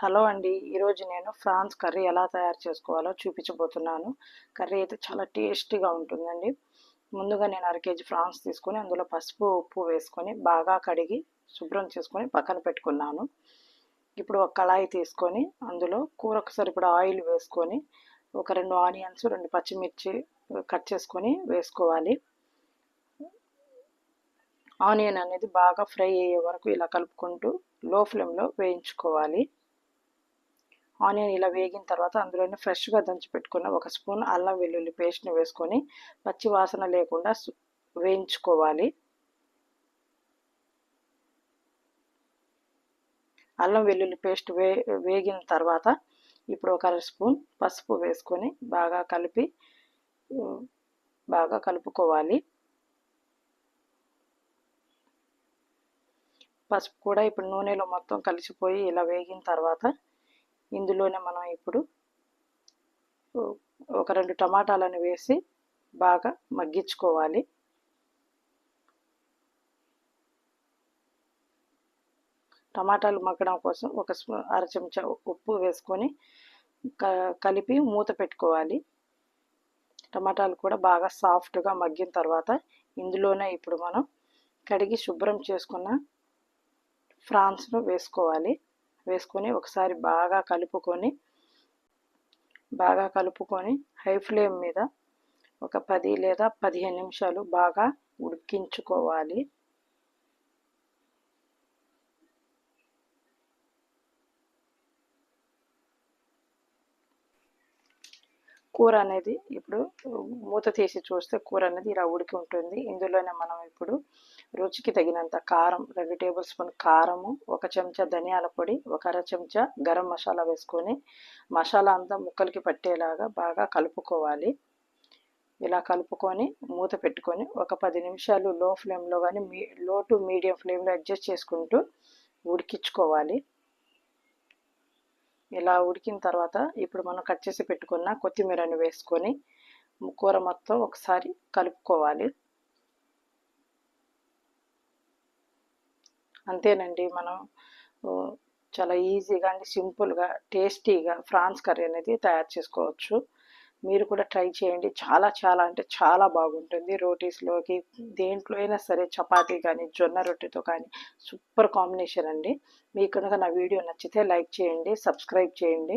Hello అండి. ఈరోజు నేను ఫ్రాన్స్ కర్రీ ఎలా తయారు చేసుకోవాలో చూపించబోతున్నాను. కర్రీ అయితే చాలా టేస్టీగా ఉంటుందండి. ముందుగా నేను అర కేజీ ఫ్రాన్స్ తీసుకొని అందులో పసుపు ఉప్పు వేసుకొని బాగా కడిగి శుభ్రం చేసుకొని పక్కన పెట్టుకున్నాను. ఇప్పుడు ఒక కళాయి తీసుకొని అందులో కూరకు సరిపడా ఆయిల్ వేసుకొని ఒక రెండు ఆనియన్స్ రెండు పచ్చిమిర్చి కట్ చేసుకొని వేసుకోవాలి. ఆనియన్ అనేది బాగా ఫ్రై అయ్యే వరకు ఇలా కలుపుకుంటూ లో ఫ్లేమ్లో వేయించుకోవాలి. ఆనియన్ ఇలా వేగిన తర్వాత అందులోనే ఫ్రెష్గా దంచి పెట్టుకున్న ఒక స్పూన్ అల్లం వెల్లుల్లి పేస్ట్ని వేసుకొని పచ్చి వాసన లేకుండా వేయించుకోవాలి. అల్లం వెల్లుల్లి పేస్ట్ వే వేగిన తర్వాత ఇప్పుడు ఒక అర స్పూన్ పసుపు వేసుకొని బాగా కలిపి బాగా కలుపుకోవాలి. పసుపు కూడా ఇప్పుడు నూనెలో మొత్తం కలిసిపోయి ఇలా వేగిన తర్వాత ఇందులోనే మనం ఇప్పుడు ఒక రెండు టమాటాలను వేసి బాగా మగ్గించుకోవాలి. టమాటాలు మగ్గడం కోసం ఒక అర చెంచా ఉప్పు వేసుకొని కలిపి మూత పెట్టుకోవాలి. టమాటాలు కూడా బాగా సాఫ్ట్గా మగ్గిన తర్వాత ఇందులోనే ఇప్పుడు మనం కడిగి శుభ్రం చేసుకున్న ఫ్రాన్స్ను వేసుకోవాలి. వేసుకొని ఒకసారి బాగా కలుపుకొని బాగా కలుపుకొని హై ఫ్లేమ్ మీద ఒక పది లేదా పదిహేను నిమిషాలు బాగా ఉడికించుకోవాలి. కూర అనేది ఇప్పుడు మూత తీసి చూస్తే కూర అనేది ఇలా ఉడికి ఉంటుంది. ఇందులోనే మనం ఇప్పుడు రుచికి తగినంత కారం రెండు టేబుల్ స్పూన్ కారము ఒక చెంచా ధనియాల పొడి ఒక అర చెంచా గరం మసాలా వేసుకొని మసాలా అంతా ముక్కలకి పట్టేలాగా బాగా కలుపుకోవాలి. ఇలా కలుపుకొని మూత పెట్టుకొని ఒక పది నిమిషాలు లో ఫ్లేమ్లో కానీ మీ లో టు మీడియం ఫ్లేమ్లో అడ్జస్ట్ చేసుకుంటూ ఉడికించుకోవాలి. ఇలా ఉడికిన తర్వాత ఇప్పుడు మనం కట్ చేసి పెట్టుకున్న కొత్తిమీరని వేసుకొని కూర మొత్తం ఒకసారి కలుపుకోవాలి. అంతేనండి. మనం చాలా ఈజీగా అండి సింపుల్గా టేస్టీగా ఫ్రాన్స్ కర్రీ అనేది తయారు చేసుకోవచ్చు. మీరు కూడా ట్రై చేయండి. చాలా చాలా అంటే చాలా బాగుంటుంది. రోటీస్లోకి దేంట్లో అయినా సరే చపాతీ కానీ జొన్న రొట్టెతో కానీ సూపర్ కాంబినేషన్ అండి. మీకు కనుక నా వీడియో నచ్చితే లైక్ చేయండి సబ్స్క్రైబ్ చేయండి.